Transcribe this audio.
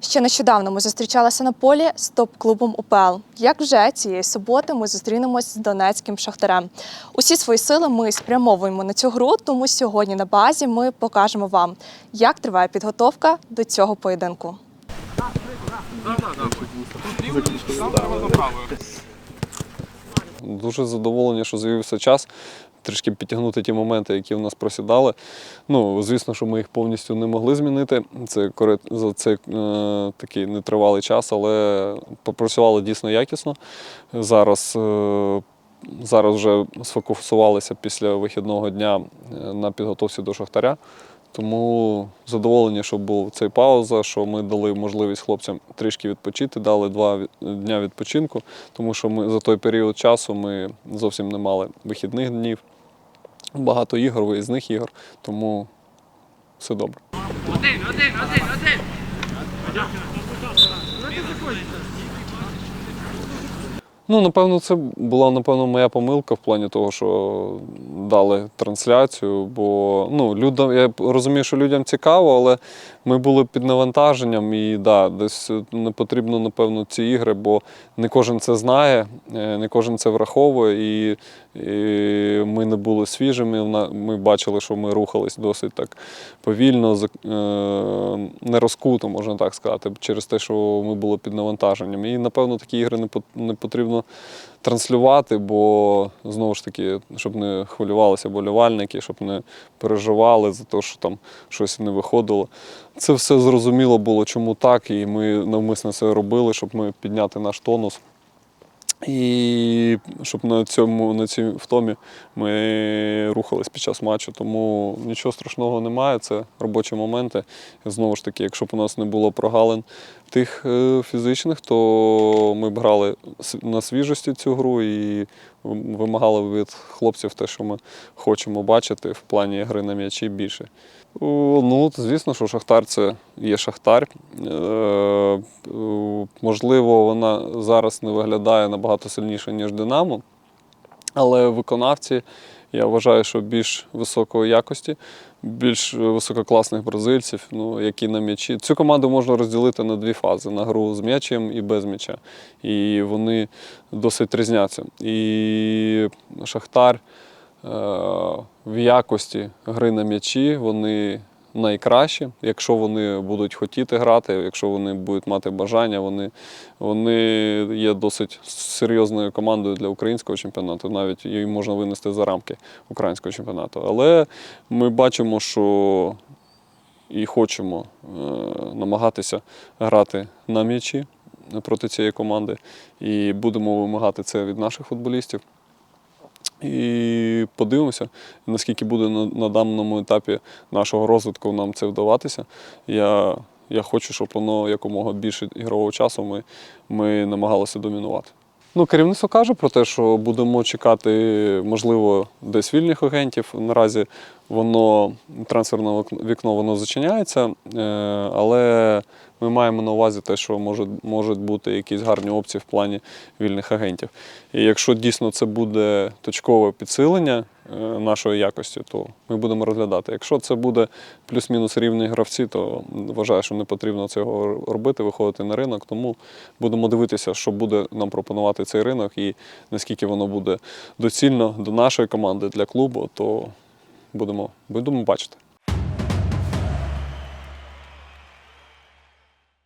Ще нещодавно ми зустрічалися на полі з топ-клубом УПЛ. Як вже цієї суботи ми зустрінемось з донецьким шахтарем. Усі свої сили ми спрямовуємо на цю гру, тому сьогодні на базі ми покажемо вам, як триває підготовка до цього поєдинку. Дуже задоволені, що з'явився час трішки підтягнути ті моменти, які в нас просідали. Ну, звісно, що ми їх повністю не могли змінити. Це за цей е, такий нетривалий час, але попрацювали дійсно якісно. Зараз, е, зараз вже сфокусувалися після вихідного дня е, на підготовці до Шахтаря. Тому задоволені, що був цей пауза, що ми дали можливість хлопцям трішки відпочити, дали два дня відпочинку, тому що ми за той період часу ми зовсім не мали вихідних днів, багато ігор, виїзних ігор, тому все добре. Ну, напевно, це була напевно моя помилка в плані того, що дали трансляцію. Бо ну, людям, я розумію, що людям цікаво, але ми були під навантаженням, і да, десь не потрібно, напевно, ці ігри, бо не кожен це знає, е, не кожен це враховує, і, і ми не були свіжими. Ми бачили, що ми рухались досить так повільно, е, не розкуто, можна так сказати, через те, що ми були під навантаженням. І, напевно, такі ігри не пот- не потрібно транслювати, бо знову ж таки, щоб не хвилювалися болівальники, щоб не переживали за те, що там щось не виходило. Це все зрозуміло було, чому так, і ми навмисно це робили, щоб ми підняти наш тонус. І щоб на цьому на цій втомі ми рухались під час матчу. Тому нічого страшного немає. Це робочі моменти. Знову ж таки, якщо б у нас не було прогалин тих е, фізичних, то ми б грали на свіжості цю гру і вимагали від хлопців те, що ми хочемо бачити в плані гри на м'ячі більше. Ну, звісно, що Шахтар це є Шахтар. Е, можливо, вона зараз не виглядає набагато сильніше, ніж Динамо. Але виконавці, я вважаю, що більш високої якості, більш висококласних бразильців, ну, які на м'ячі. Цю команду можна розділити на дві фази: на гру з м'ячем і без м'яча. І вони досить різняться. І Шахтар е, в якості гри на м'ячі вони найкращі, якщо вони будуть хотіти грати, якщо вони будуть мати бажання, вони, вони є досить серйозною командою для українського чемпіонату, навіть її можна винести за рамки українського чемпіонату. Але ми бачимо, що і хочемо е, намагатися грати на м'ячі проти цієї команди, і будемо вимагати це від наших футболістів. І подивимося, наскільки буде на, на даному етапі нашого розвитку нам це вдаватися. Я, я хочу, щоб воно якомога більше ігрового часу ми, ми намагалися домінувати. Ну, керівництво каже про те, що будемо чекати, можливо, десь вільних агентів. Наразі воно трансферне вікно воно зачиняється, е, але ми маємо на увазі те, що можуть, можуть бути якісь гарні опції в плані вільних агентів. І якщо дійсно це буде точкове підсилення нашої якості, то ми будемо розглядати. Якщо це буде плюс-мінус рівні гравці, то вважаю, що не потрібно цього робити, виходити на ринок. Тому будемо дивитися, що буде нам пропонувати цей ринок і наскільки воно буде доцільно до нашої команди, для клубу, то будемо, будемо бачити.